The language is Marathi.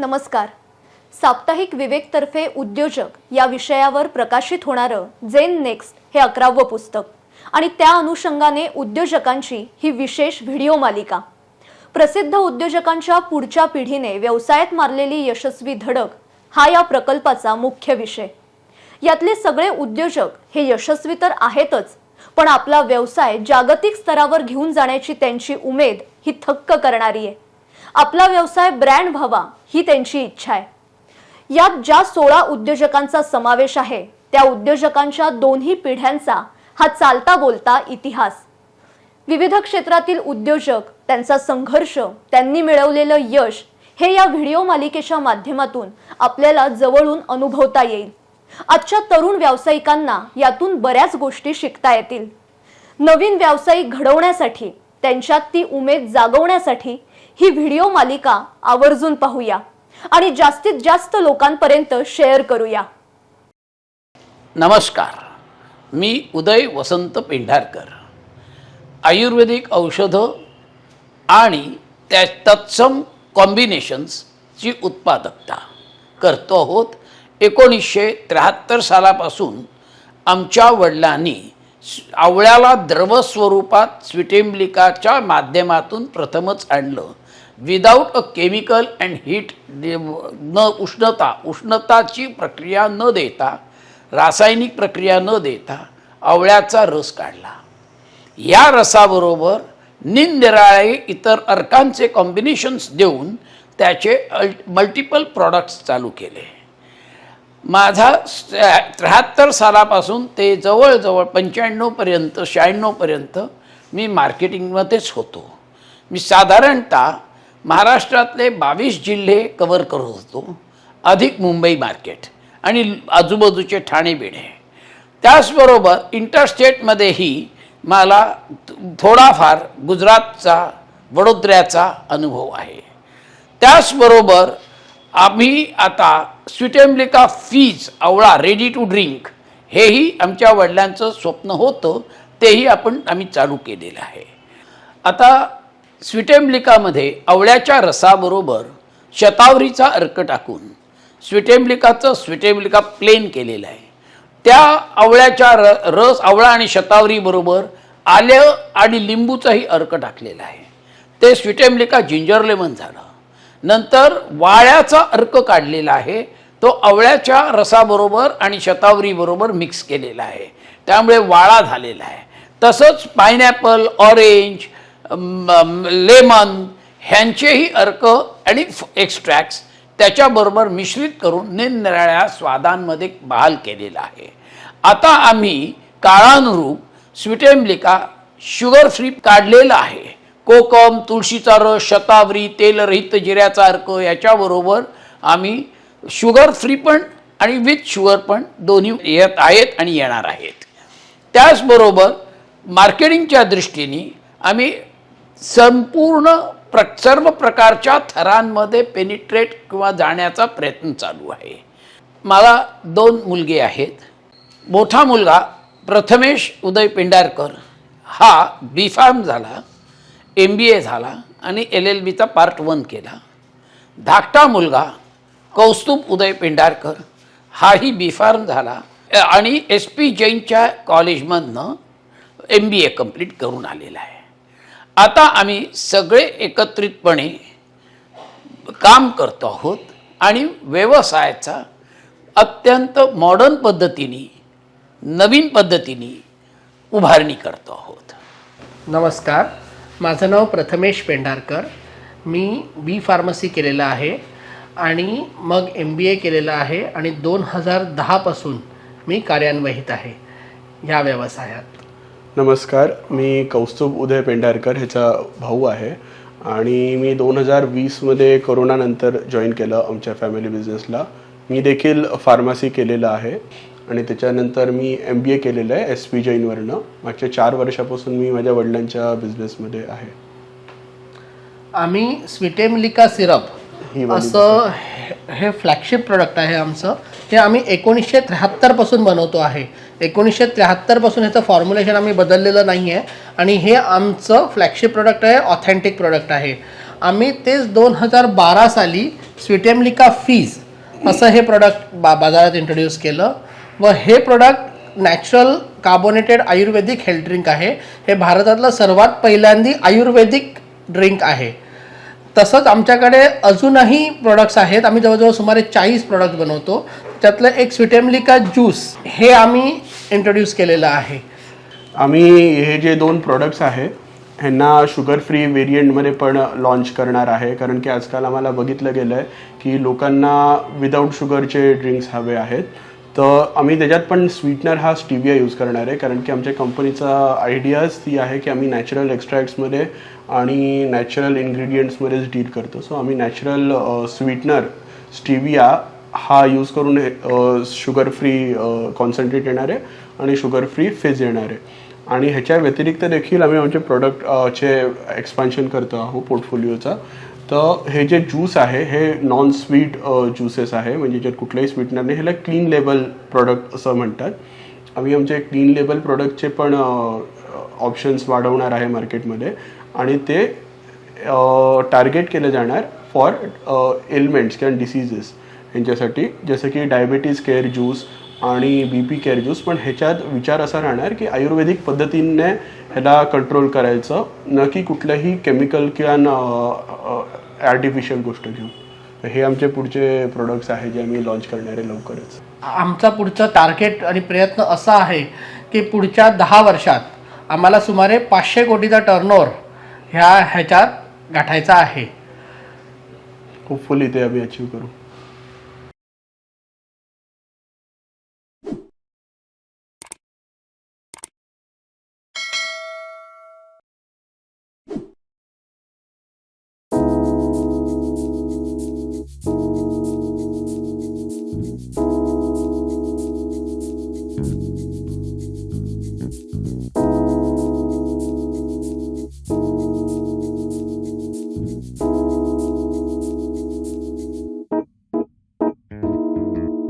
नमस्कार. साप्ताहिक विवेकतर्फे उद्योजक या विषयावर प्रकाशित होणारं जेन नेक्स्ट हे अकरावं पुस्तक आणि त्या अनुषंगाने उद्योजकांची ही विशेष व्हिडिओ मालिका. प्रसिद्ध उद्योजकांच्या पुढच्या पिढीने व्यवसायात मारलेली यशस्वी धडक हा या प्रकल्पाचा मुख्य विषय. यातले सगळे उद्योजक हे यशस्वी तर आहेतच पण आपला व्यवसाय जागतिक स्तरावर घेऊन जाण्याची त्यांची उमेद ही थक्क करणारी आहे. आपला व्यवसाय ब्रँड व्हावा ही त्यांची इच्छा आहे. यात ज्या सोळा उद्योजकांचा समावेश आहे त्या उद्योजकांच्या दोन्ही पिढ्यांचा हा चालता बोलता इतिहास. विविध क्षेत्रातील उद्योजक त्यांचा संघर्ष त्यांनी मिळवलेलं यश हे या व्हिडिओ मालिकेच्या माध्यमातून आपल्याला जवळून अनुभवता येईल. आजच्या तरुण व्यावसायिकांना यातून बऱ्याच गोष्टी शिकता येतील. नवीन व्यावसायिक घडवण्यासाठी त्यांच्यात ती उमेद जागवण्यासाठी ही व्हिडिओ मालिका आवर्जून पाहूया आणि जास्तीत जास्त लोकांपर्यंत शेअर करूया. नमस्कार. मी उदय वसंत पेंढारकर. आयुर्वेदिक औषधं आणि त्या तत्सम कॉम्बिनेशन्सची उत्पादकता करतो आहोत. एकोणीसशे त्र्याहत्तर सालापासून आमच्या वडिलांनी आवळ्याला द्रव स्वरूपात स्विटेंब्लिकाच्या माध्यमातून प्रथमच आणलं. Without a chemical and heat न उष्णता उष्णताची प्रक्रिया न देता रासायनिक प्रक्रिया न देता आवळ्याचा रस काढला. या रसाबरोबर निरनिराळे इतर अर्कांचे कॉम्बिनेशन्स देऊन त्याचे अल्ट मल्टिपल प्रॉडक्ट्स चालू केले. माझा त्र्याहत्तर सालापासून ते जवळजवळ पंच्याण्णवपर्यंत शहाण्णवपर्यंत मी मार्केटिंगमध्येच होतो. मी साधारणतः महाराष्ट्रातले बावीस जिल्हे कवर करत होतो. अधिक मुंबई मार्केट आणि आजूबाजूचे ठाणे बिणे त्याचबरोबर इंटरस्टेटमध्येही मला थोडाफार गुजरातचा वडोदऱ्याचा अनुभव आहे. त्याचबरोबर आम्ही आता स्विटेम्ब्लिका फीज आवळा रेडी टू ड्रिंक हेही आमच्या वडिलांचं स्वप्न होतं तेही आपण आम्ही चालू केलेलं आहे. आता स्विटेम्ब्लिकामध्ये आवळ्याच्या रसाबरोबर शतावरीचा अर्क टाकून स्विटेम्ब्लिकाचं स्विटेम्ब्लिका प्लेन केलेलं आहे. त्या आवळ्याच्या र रस आवळा आणि शतावरीबरोबर आलं आणि लिंबूचाही अर्क टाकलेला आहे. ते स्विटेम्ब्लिका जिंजर लेमन झालं. नंतर वाळ्याचा अर्क काढलेला आहे. तो आवळ्याच्या रसाबरोबर आणि शतावरीबरोबर मिक्स केलेला आहे. त्यामुळे वाळा झालेला आहे. तसंच पायनॅपल ऑरेंज लेमन ह्यांचेही अर्क आणि एक्स्ट्रॅक्ट्स त्याच्याबरोबर मिश्रित करून निरनिराळ्या स्वादांमध्ये बहाल केलेला आहे. आता आम्ही काळानुरूप स्विटेमलिका शुगर फ्री काढलेला आहे. कोकम तुळशीचा रस शतावरी तेलरहित जिऱ्याचा अर्क याच्याबरोबर आम्ही शुगर फ्री पण आणि विथ शुगर पण दोन्ही येत आहेत आणि येणार आहेत. त्याचबरोबर मार्केटिंगच्या दृष्टीने आम्ही संपूर्ण प्र सर्व प्रकारच्या थरांमध्ये पेनिट्रेट किंवा जाण्याचा प्रयत्न चालू आहे. मला दोन मुलगे आहेत. मोठा मुलगा प्रथमेश उदय पेंढारकर हा बी फार्म झाला एम बी ए झाला आणि एल एल बीचा पार्ट वन केला. धाकटा मुलगा कौस्तुभ उदय पेंढारकर हाही बी फार्म झाला. आणि एस पी जैनच्या कॉलेजमधनं एम बी ए कंप्लीट करून आलेला आहे. आता आम्ही सगळे एकत्रितपणे काम करतो आहोत आणि व्यवसायाचा अत्यंत मॉडर्न पद्धतीने नवीन पद्धतीने उभारणी करतो आहोत. नमस्कार. माझं नाव प्रथमेश पेंढारकर. मी बी फार्मसी केलेलं आहे आणि मग एम बी ए केलेलं आहे आणि दोन हजार दहापासून मी कार्यान्वित आहे ह्या व्यवसायात. नमस्कार मी कौस्तुभ उदय पेंढारकर ह्याचा भाऊ आहे. आणि मी दोन हजार वीसमध्ये कोरोनानंतर जॉईन केलं आमच्या फॅमिली बिझनेसला. मी देखील फार्मसी केलेलं आहे. आणि त्याच्यानंतर मी एम बी ए केलेलं आहे एस पी जैनवरनं. मागच्या चार वर्षापासून मी माझ्या वडिलांच्या बिझनेसमध्ये आहे. आम्ही स्विटेमलिका सिरप ही वाली असं हे- हे फ्लॅगशिप प्रोडक्ट आहे आमचं. हे आम्ही एकोणीसशे त्र्याहत्तरपासून बनवतो आहे. एकोणीसशे त्र्याहत्तरपासून ह्याचं फॉर्म्युलेशन आम्ही बदललेलं नाही आहे आणि हे आमचं फ्लॅगशिप प्रोडक्ट आहे ऑथेंटिक प्रोडक्ट आहे. आम्ही तेच दोन हजार बारा साली स्विटेमलिका फीज असं हे प्रोडक्ट बा बाजारात इंट्रोड्यूस केलं. व हे product natural carbonated ayurvedic health drink आहे. हे भारतातलं सर्वात पहिल्यांदी आयुर्वेदिक ड्रिंक आहे. तसंच आमच्याकडे अजूनही प्रोडक्ट्स आहेत. आम्ही जवळजवळ सुमारे चाळीस प्रोडक्ट बनवतो. त्यातलं एक स्विटेमलिका ज्यूस हे आम्ही इंट्रोड्यूस केलेलं आहे. आम्ही हे जे दोन प्रोडक्ट्स आहे ह्यांना शुगर फ्री व्हेरियंटमध्ये पण लॉन्च करणार आहे. कारण की आजकाल आम्हाला बघितलं गेलं आहे की लोकांना विदाऊट शुगरचे ड्रिंक्स हवे आहेत. तर आम्ही त्याच्यात पण स्वीटनर हा स्टिविया यूज करणार आहे कारण की आमच्या कंपनीचा आयडियाच ती आहे की आम्ही नॅचरल एक्स्ट्रॅक्ट्समध्ये आणि नॅचरल इन्ग्रेडियंट्समध्येच डील करतो. सो आम्ही नॅचरल स्वीटनर स्टिविया हा यूज करून शुगर फ्री कॉन्सन्ट्रेट येणार आहे आणि शुगर फ्री फेज येणार आहे. आणि ह्याच्या व्यतिरिक्त देखील आम्ही आमचे प्रोडक्टचे एक्सपान्शन करतो आहोत पोर्टफोलिओचा तर हे जे ज्यूस आहे हे नॉन स्वीट ज्युसेस आहे म्हणजे ज्यात कुठल्याही स्वीटनर नाही ह्याला क्लीन लेबल प्रोडक्ट असं म्हणतात. आम्ही आमचे क्लीन लेबल प्रोडक्टचे पण ऑप्शन्स वाढवणार आहे मार्केटमध्ये आणि ते टार्गेट केलं जाणार फॉर एलिमेंट्स किंवा डिसीजेस यांच्यासाठी जसं की डायबिटीज केअर ज्यूस आणि बी पी केअर ज्यूस पण ह्याच्यात विचार असा राहणार की आयुर्वेदिक पद्धतीने ह्याला कंट्रोल करायचं न की कुठलंही केमिकल किंवा आर्टिफिशियल गोष्ट घेऊन. हे आमचे पुढचे प्रोडक्ट्स आहे जे आम्ही लॉन्च करणार आहे लवकरच. आमचा पुढचं टार्गेट आणि प्रयत्न असा आहे की पुढच्या दहा वर्षात आम्हाला सुमारे पाचशे कोटीचा टर्नओव्हर ह्या ह्याच्यात गाठायचा आहे. होपफुली ते आम्ही अचीव करू.